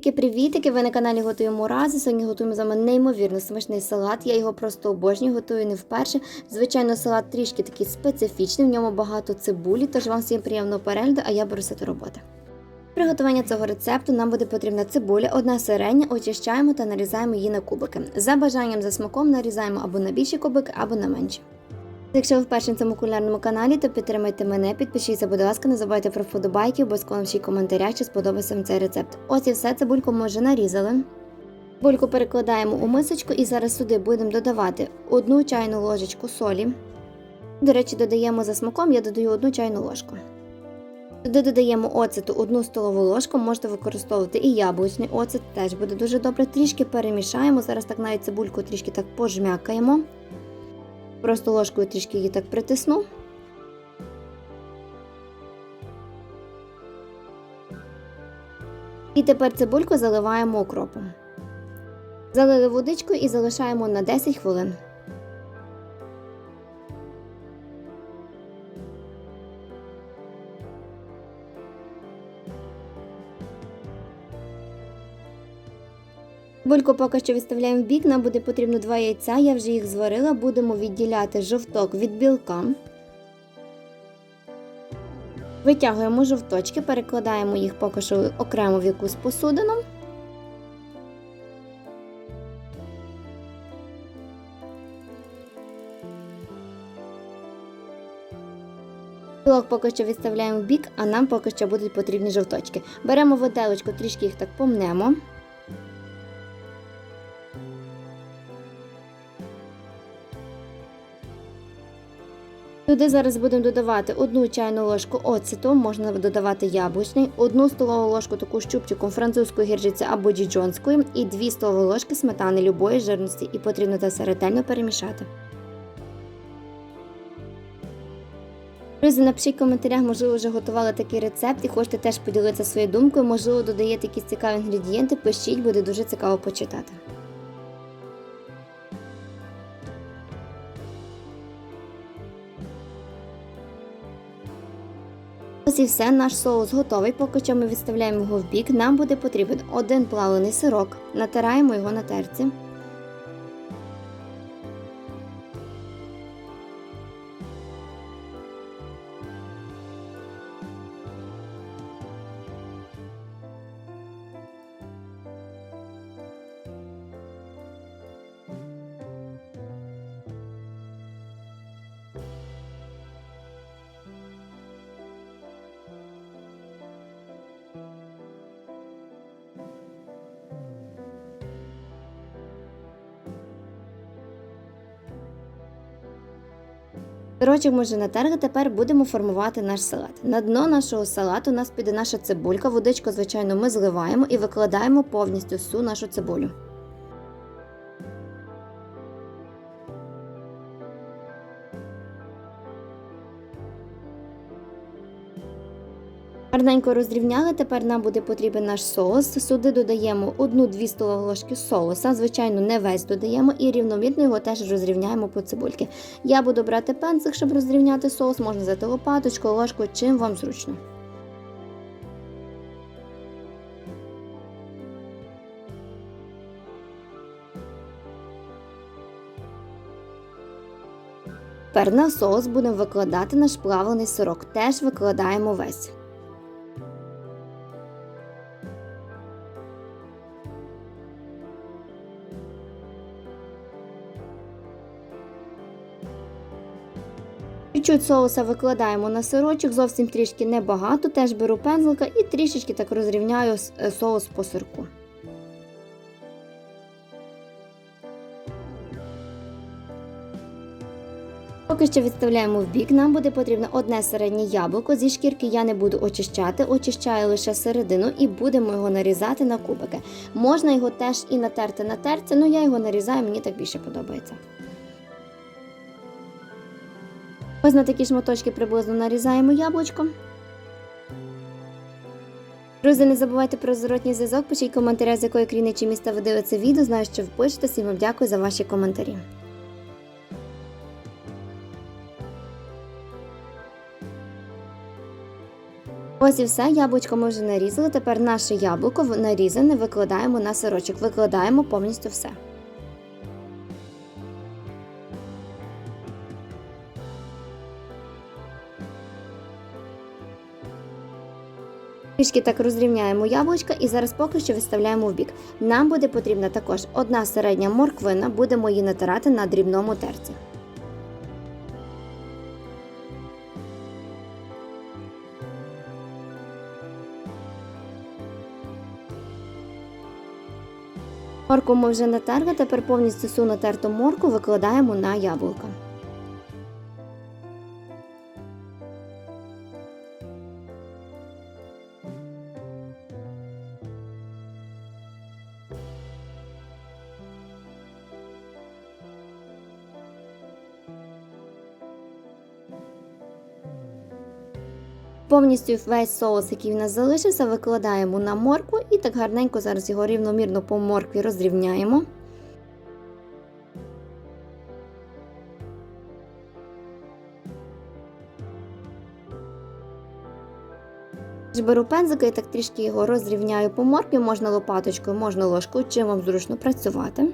Привітики, ви на каналі Готуємо рази. Сьогодні готуємо з вами неймовірно смачний салат. Я його просто обожнюю, готую не вперше. Звичайно, салат трішки такий специфічний, в ньому багато цибулі, тож вам всім приємного перегляду, а я беруся до роботи. При готуванні цього рецепту нам буде потрібна цибуля, одна середня, очищаємо та нарізаємо її на кубики. За бажанням за смаком нарізаємо або на більші кубики, або на менші. Якщо ви вперше на цьому кулінарному каналі, то підтримайте мене, підпишіться, будь ласка, не забувайте про вподобайки, обов'язково в коментарях, чи сподобався вам цей рецепт. Ось і все, цибульку ми вже нарізали. Цибульку перекладаємо у мисочку і зараз сюди будемо додавати одну чайну ложечку солі. До речі, додаємо за смаком, я додаю одну чайну ложку. Туди додаємо оцету одну столову ложку, можете використовувати і яблучний оцет, теж буде дуже добре. Трішки перемішаємо. Зараз так навіть цибульку трішки так пожмякаємо. Просто ложкою трішки її так притисну. І тепер цибульку заливаємо окропом. Залили водичкою і залишаємо на 10 хвилин. Бульку поки що відставляємо в бік, нам буде потрібно два яйця, я вже їх зварила, будемо відділяти жовток від білка. Витягуємо жовточки, перекладаємо їх поки що окремо в якусь посудину. Білок поки що відставляємо в бік, а нам поки що будуть потрібні жовточки. Беремо виделочку, трішки їх так помнемо. Туди зараз будемо додавати одну чайну ложку оцету, можна додавати яблучний, одну столову ложку таку щупчиком французької гіржиці або діджонської і дві столові ложки сметани любої жирності, і потрібно це все ретельно перемішати. Друзі, напишіть в коментарях, можливо, вже готували такий рецепт і хочете теж поділитися своєю думкою, можливо, додаєте якісь цікаві інгредієнти, пишіть, буде дуже цікаво почитати. І все, наш соус готовий. Поки що ми відставляємо його в бік. Нам буде потрібен один плавлений сирок. Натираємо його на терці. Сирочок ми вже натерли, тепер будемо формувати наш салат. На дно нашого салату у нас піде наша цибулька. Водичку, звичайно, ми зливаємо і викладаємо повністю всю нашу цибулю. Гарненько розрівняли, тепер нам буде потрібен наш соус. Сюди додаємо 1-2 столові ложки соуса. Звичайно, не весь додаємо і рівномірно його теж розрівняємо по цибульки. Я буду брати пензик, щоб розрівняти соус, можна взяти лопаточку, ложку, чим вам зручно. Тепер на соус будемо викладати наш плавлений сирок. Теж викладаємо весь. Чуть-чуть соуса викладаємо на сирочок, зовсім трішки небагато. Теж беру пензлика і трішечки так розрівняю е, соус по сирку. Поки що відставляємо в бік. Нам буде потрібно одне середнє яблуко. Зі шкірки я не буду очищати, очищаю лише середину і будемо його нарізати на кубики. Можна його теж і натерти на терці, але я його нарізаю, мені так більше подобається. Ось на такі шматочки приблизно нарізаємо яблучко. Друзі, не забувайте про зворотній зв'язок, пишіть коментаря, з якої країни чи міста ви дивитеся відео. Знаю, що ви пишете, всім вам дякую за ваші коментарі. Ось і все, яблучко ми вже нарізали. Тепер наше яблуко нарізане викладаємо на сирочок. Викладаємо повністю все. Трішки так розрівняємо яблучка і зараз поки що відставляємо в бік. Нам буде потрібна також одна середня морквина, будемо її натирати на дрібному терці. Морку ми вже натерли, тепер повністю всю натерту морку викладаємо на яблука. Повністю весь соус, який в нас залишився, викладаємо на моркву і так гарненько зараз його рівномірно по моркві розрівняємо. Беру пензика і так трішки його розрівняю по моркві, можна лопаточкою, можна ложкою, чим вам зручно працювати.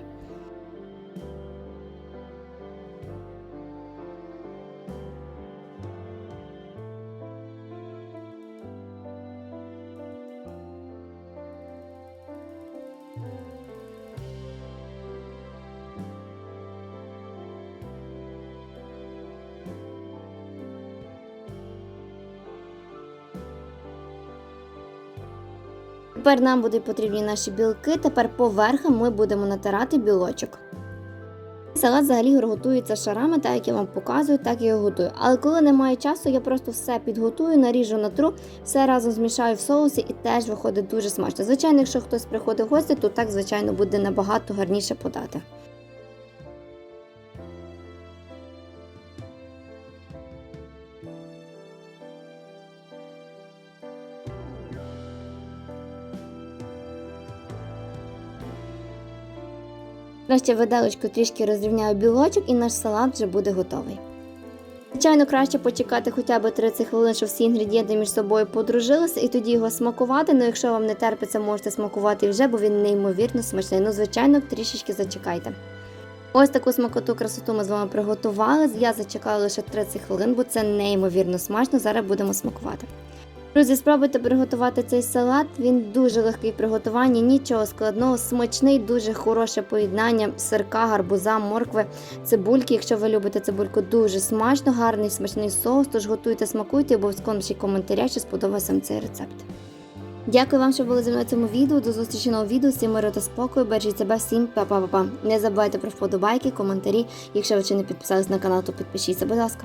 Тепер нам будуть потрібні наші білки. Тепер поверхом ми будемо натирати білочок. Салат взагалі готується шарами, так як я вам показую, так я його готую. Але коли немає часу, я просто все підготую, наріжу на тру, все разом змішаю в соусі і теж виходить дуже смачно. Звичайно, якщо хтось приходить в гості, то так, звичайно, буде набагато гарніше подати. Краще виделочку трішки розрівняю білочок і наш салат вже буде готовий. Звичайно, краще почекати хоча б 30 хвилин, щоб всі інгредієнти між собою подружилися, і тоді його смакувати. Ну, якщо вам не терпиться, можете смакувати вже, бо він неймовірно смачний. Ну, звичайно, трішечки зачекайте. Ось таку смакоту красоту ми з вами приготували. Я зачекала лише 30 хвилин, бо це неймовірно смачно. Зараз будемо смакувати. Друзі, спробуйте приготувати цей салат. Він дуже легкий в приготуванні, нічого складного, смачний, дуже хороше поєднання сирка, гарбуза, моркви, цибульки. Якщо ви любите цибульку, дуже смачно, гарний смачний соус. Тож готуйте, смакуйте, обов'язково напишіть коментаря, чи сподобався вам цей рецепт. Дякую вам, що були зі мною в цьому відео. До зустрічі нового відео. Всім миру та спокою. Бережіть себе всім, па-па-па-па. Не забувайте про вподобайки, коментарі. Якщо ви ще не підписались на канал, то підпишіться, будь ласка.